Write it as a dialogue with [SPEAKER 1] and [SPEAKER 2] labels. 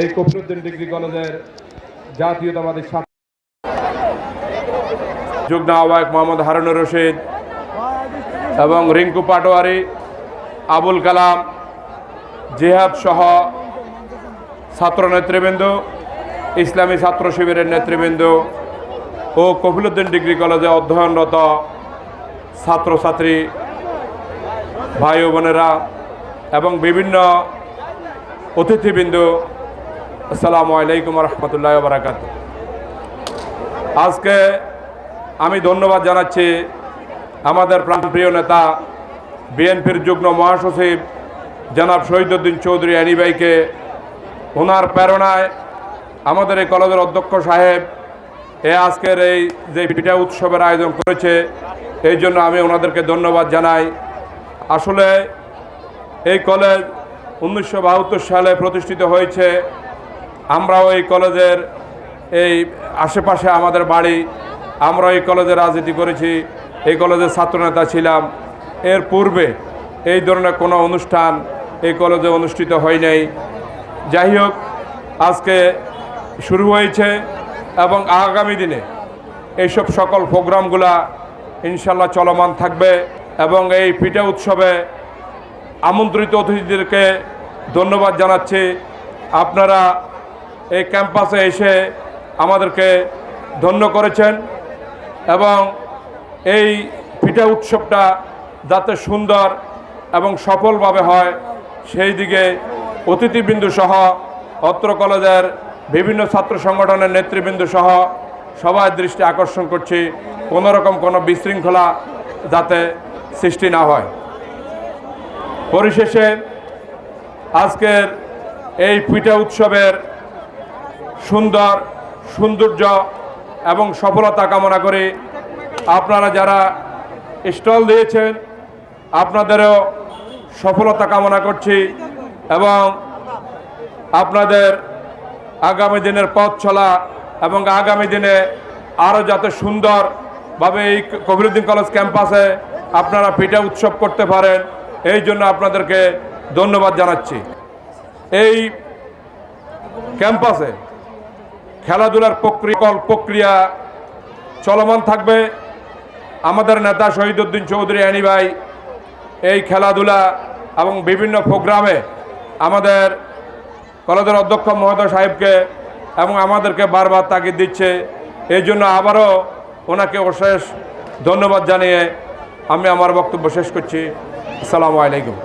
[SPEAKER 1] এই কফিরুদ্দিন ডিগ্রি কলেজের জাতীয়তাবাদী ছাত্র যুগ্ম আহ্বায়ক মোহাম্মদ হারুনুর রশিদ এবং রিঙ্কু পাটোয়ারি, আবুল কালাম, জিহাদ সহ ছাত্র নেতৃবৃন্দ, ইসলামী ছাত্র শিবিরের নেতৃবৃন্দ ও কফিলুদ্দিন ডিগ্রি কলেজে অধ্যয়নরত ছাত্রছাত্রী, ভাই বোনেরা এবং বিভিন্ন অতিথিবৃন্দ, আসসালামু আলাইকুম রহমতুল্লাহ বারাকাত আজকে আমি ধন্যবাদ জানাচ্ছি আমাদের প্রাণপ্রিয় নেতা, বিএনপির যুগ্ম মহাসচিব জনাব শহীদুদ্দিন চৌধুরী অ্যানিবাইকে ওনার প্রেরণায় আমাদের এই কলেজের অধ্যক্ষ সাহেব এ আজকের এই যে পিঠা উৎসবের আয়োজন করেছে, এই জন্য আমি ওনাদেরকে ধন্যবাদ জানাই। আসলে এই কলেজ উনিশশো বাহাত্তর সালে প্রতিষ্ঠিত হয়েছে। আমরাও এই কলেজের এই আশেপাশে আমাদের বাড়ি আমরা এই কলেজে রাজনীতি করেছি, এই কলেজের ছাত্রনেতা ছিলাম। এর পূর্বে এই ধরনের কোনো অনুষ্ঠান এই কলেজে অনুষ্ঠিত হয় নাই। যাই হোক, আজকে শুরু হয়েছে এবং আগামী দিনে এইসব সকল প্রোগ্রামগুলা ইনশাল্লাহ চলমান থাকবে এবং এই পিঠা উৎসবে আমন্ত্রিত অতিথিদেরকে ধন্যবাদ জানাচ্ছি। আপনারা এই ক্যাম্পাসে এসে আমাদেরকে ধন্য করেছেন এবং এই পিঠা উৎসবটা যাতে সুন্দর এবং সফলভাবে হয়, সেই দিকে অতিথিবৃন্দু সহ, অত্র কলেজের বিভিন্ন ছাত্র সংগঠনের নেতৃবৃন্দ সহ সবার দৃষ্টি আকর্ষণ করছি, কোনো রকম কোনো বিশৃঙ্খলা যাতে সৃষ্টি না হয়। পরিশেষে আজকের এই পিঠা উৎসবের সুন্দর সৌন্দর্য এবং সফলতা কামনা করে। আপনারা যারা স্টল দিয়েছেন, আপনাদেরও সফলতা কামনা করছি এবং আপনাদের আগামী দিনের পথ চলা এবং আগামী দিনে আরও যাতে সুন্দরভাবে এই কবিরুদ্দিন কলেজ ক্যাম্পাসে আপনারা পিঠা উৎসব করতে পারেন, এই জন্য আপনাদেরকে ধন্যবাদ জানাচ্ছি। এই ক্যাম্পাসে খেলাধুলার প্রক্রিয়া প্রক্রিয়া চলমান থাকবে। আমাদের নেতা শহীদুদ্দিন চৌধুরী অ্যানি ভাই এই খেলাধুলা এবং বিভিন্ন প্রোগ্রামে আমাদের কলেজের অধ্যক্ষ মহোদয় সাহেবকে এবং আমাদেরকে বারবার তাগিদ দিচ্ছে। এই জন্য আবারও ওনাকে অশেষ ধন্যবাদ জানিয়ে আমি আমার বক্তব্য শেষ করছি। আসসালামু আলাইকুম।